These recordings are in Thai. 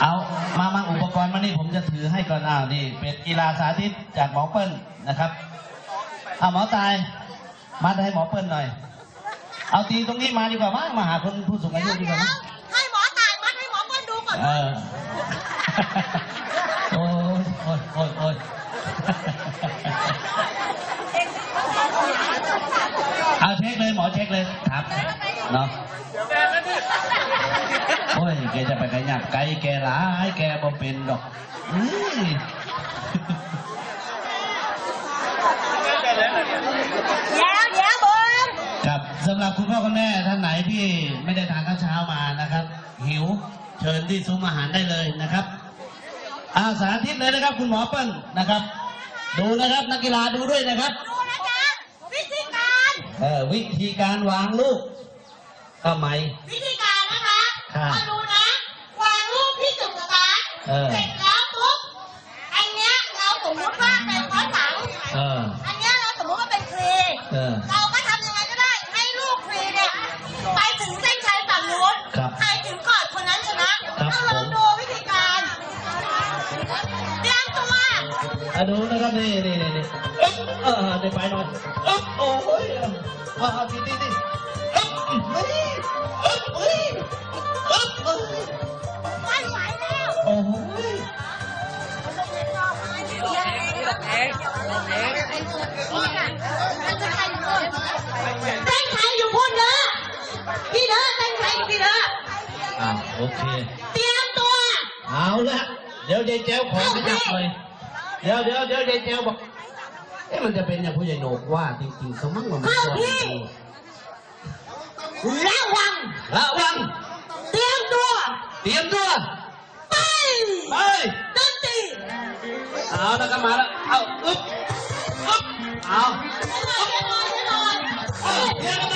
เอามามาอุปกรณ์มานี่ผมจะถือให้ก่อนอ้าวนี่ เป็นกีฬาสาธิตจากหมอเปิ้ลนะครับเอาหมอตายมัดให้หมอเปิ้ลหน่อย เอาตีตรงนี้มาดีกว่ามั้งมาหาคนผู้สูงอายุเดี๋ยวดีกเดี๋ว่ายวมั้งให้หมอตายมัดให้หมอเปิ้ลดูก่อนเออโอ้ยโอ้ยโอ้ยโอ้ยเอาเช็คเลยหมอเช็คเลยครับเนาะโอ้ยแกจะไปไกหยักไกลแกร้ายแกบ่เป็นดอกอื้อเดี๋ยวเดี๋ยวบนครับสำหรับคุณพ่อคุณแม่ท่านไหนที่ไม่ได้ทานข้าวเช้ามานะครับ หิวเชิญที่ซุ้มอาหารได้เลยนะครับอาสาธิตเลยนะครับ คุณหมอเปิ้ลนะครับ ดูนะครับนักกีฬาดูด้วยนะครับดูนะจ๊ะวิธีการเออวิธีการวางลูกก็ไหมวิธีการนะคะครับมาดูนะ วางรูปที่จุดสตาร์ท เออ เสร็จแล้วปุ๊บ อันเนี้ยเราสมมติว่าเป็นข้อหลัง เออ อันเนี้ยเราสมมติว่าเป็นครีเออ เราก็ทำยังไงก็ได้ ให้ลูกครีเนี่ยไปถึงเส้นชัยฝั่งนู้นครับใครถึงก่อนคนนั้นชนะครับเอาลองดูวิธีการเตรียมตัวอะดูนะครับนี่นี่นี่นี่อึ๊บเออเดี๋ยวไปหน่อยอึ๊บโอ้ยเอาเอาทีทีทีอึ๊บเฮ้ยอึ๊บเฮ้ยอึ๊บเฮ้ย ต้นไทยอยู่พุ่นเด้อพี่เด้อเต้นไทยอยู่พี่เด้ออ่าโอเค เตรียมตัว เอาละเดี๋ยวยายแจ้วขอขยับหน่อยเดี๋ยวเดี๋ยวเดี๋ยวยายแจ้วบอกเอ๊ะมันจะเป็นอย่างผู้ใหญ่โหนกว่าจริงๆเขามั่งมันไม่ชอบจริงระวังๆระวัง เตรียมตัว เตรียมตัว ไป ไปดนตรี เอาแล้วก็มาแล้ว เอา อึ๊บ อึ๊บ เอาแน่นอนแน่นอนแน่นอนเอา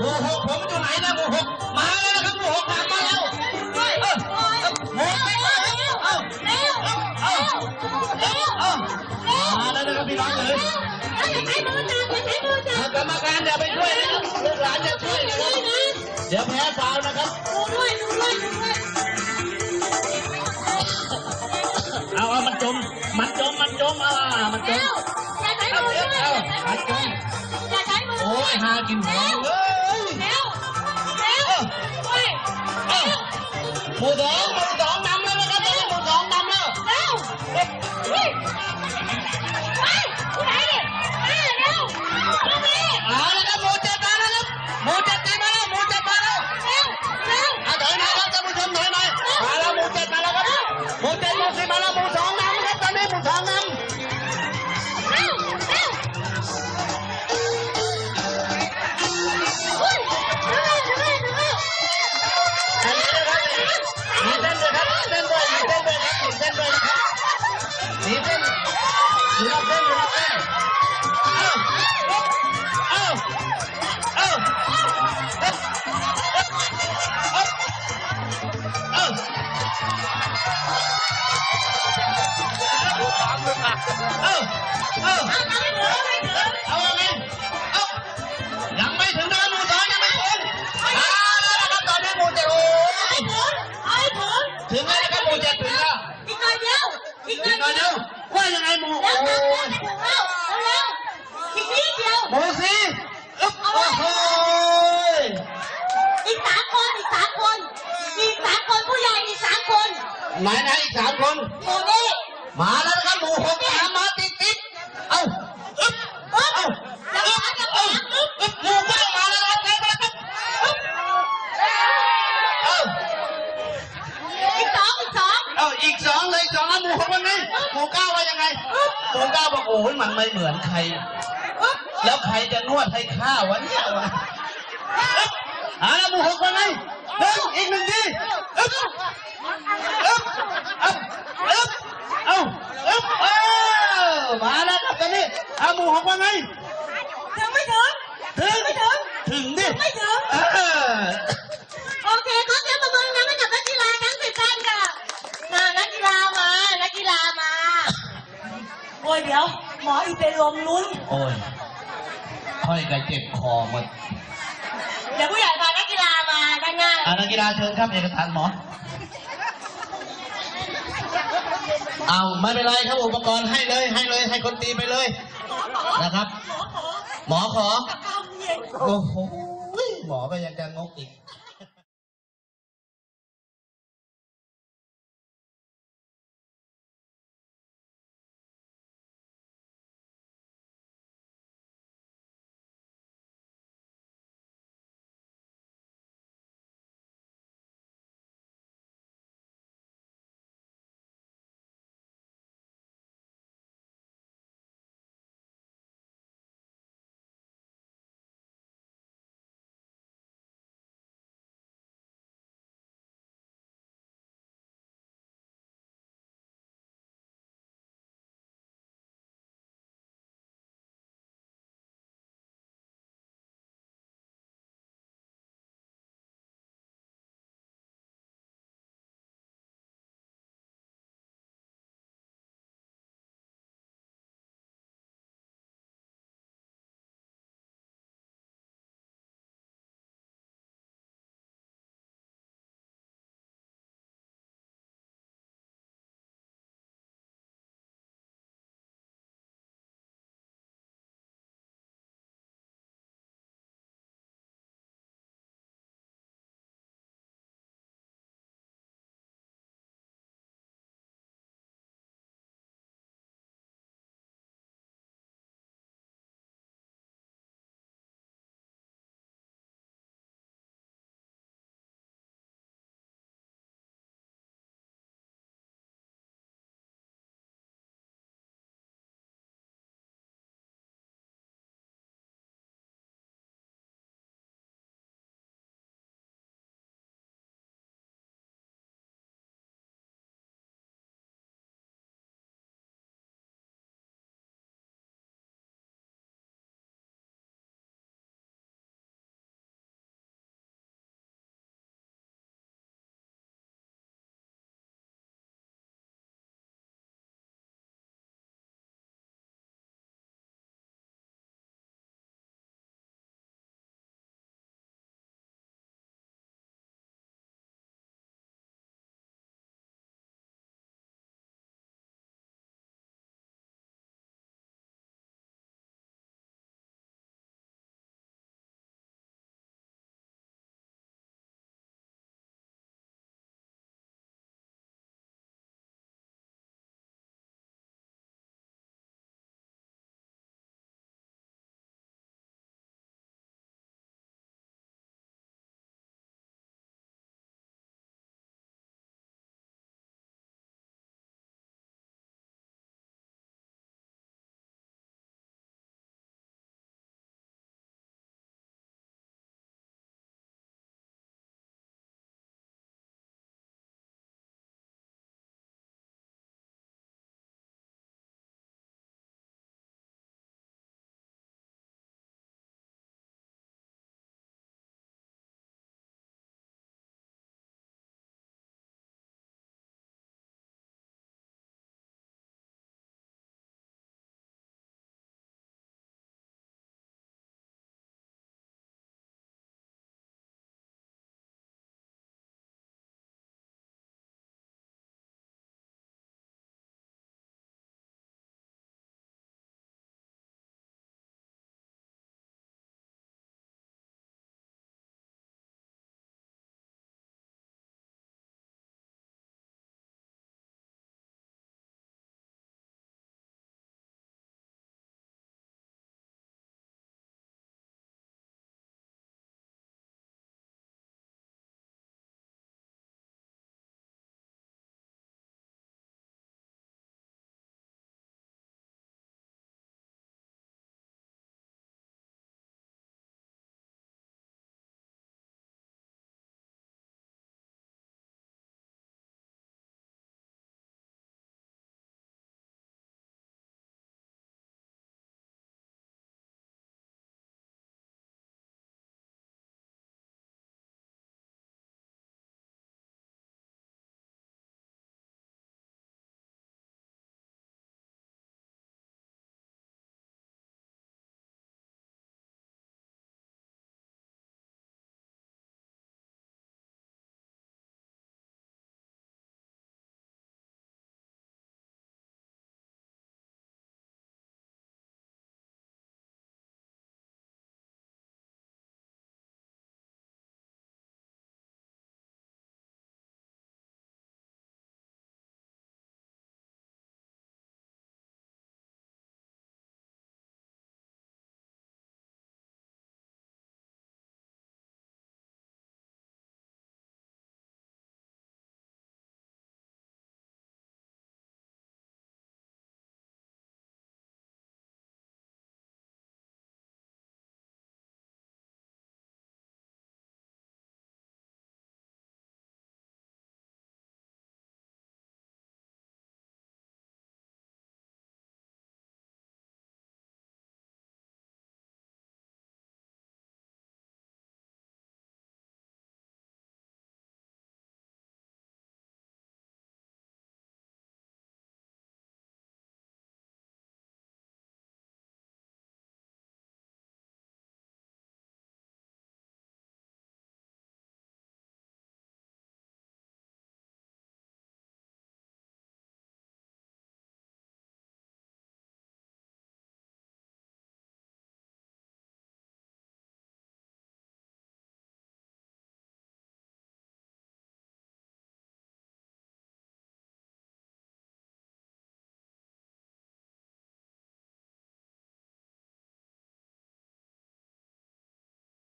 หมู่หกผมอยู่ไหนนะหมู่หกมาแล้วนะครับหมู่หกตามมาแล้วเออหมู่เร็วหกเร็วเร็วเอาเร็วเอาเอาเอามาแล้วนะครับพี่น้องเอ๋ยอย่าใช้มือจับอย่าใช้มือจับกรรมการอย่าไปช่วยนะครับลูกหลานอย่าช่วยนะครับเดี๋ยวแพ้ฟาวนะครับ เอาอะมันจเร็มวอย่าใช้มือด้วยอย่าใช้มือด้วยอย่าใช้มือโอ้ยหากินหัว เออเออไยังไม่ถึงนะหมูสอยังไม่ถึงมาล้วนะตอนนี้มูเจ็ดโอ้ยถึงแล้วนะคมูเจ็ถึงแล้วอีกหน่อยเดียวว่ายังไงหมู่โอ้ยหมู่สี่โอ้โหไหนไหนอีกสามคน หมู่นี่ มาแล้วนะครับหมู่หกตามมาติดติดเอ้าอึ๊บอึ๊บเอ้าแล้วอึ๊บก็จะเอ้าอึ๊บอึ๊บหมู่เก้ามาแล้วนะครับใครมาครับอึ๊บเอ้าอีกสองอีกสองเอ้าอีกสองเลยสองแล้วหมู่หกว่าไงหมู่เก้าว่ายังไงหมู่เก้าบอกโอ้ยมันไม่เหมือนใคร แล้วใครจะนวดให้ข้าวะเนี่ยวะอ่าหมูหกว่าไงหนึ่งอีกหนึ่งทีอึ๊บอึ๊บอึ๊บอึ๊บ เอาอึ๊บเออมาแล้วครับตอนนี้อ่าหมูหกว่าไง ถึงไม่ถึง ถึง ไม่ถึง ถึงดิไม่ถึง เออ โอเคขอเสียงปรบมือนะให้กับนักกีฬาทั้งสิบท่านค่ะมานักกีฬามา นักกีฬามา โอ้ยเดี๋ยว หมออีเป็นลมลุ้น โอ้ยค่อยกระเจ็บคอหมด เดี๋ยวผู้ใหญ่พานักกีฬามาด้านหน้า อานักกีฬาเชิญครับเอกสารหมอ เอาไม่เป็นไรครับอุปกรณ์ให้เลยให้เลยให้คนตีไปเลยหมอขอนะครับ หมอขอหมอขอกับข้าวเย็นโอ้โหหมอก็ยังจะงกอีก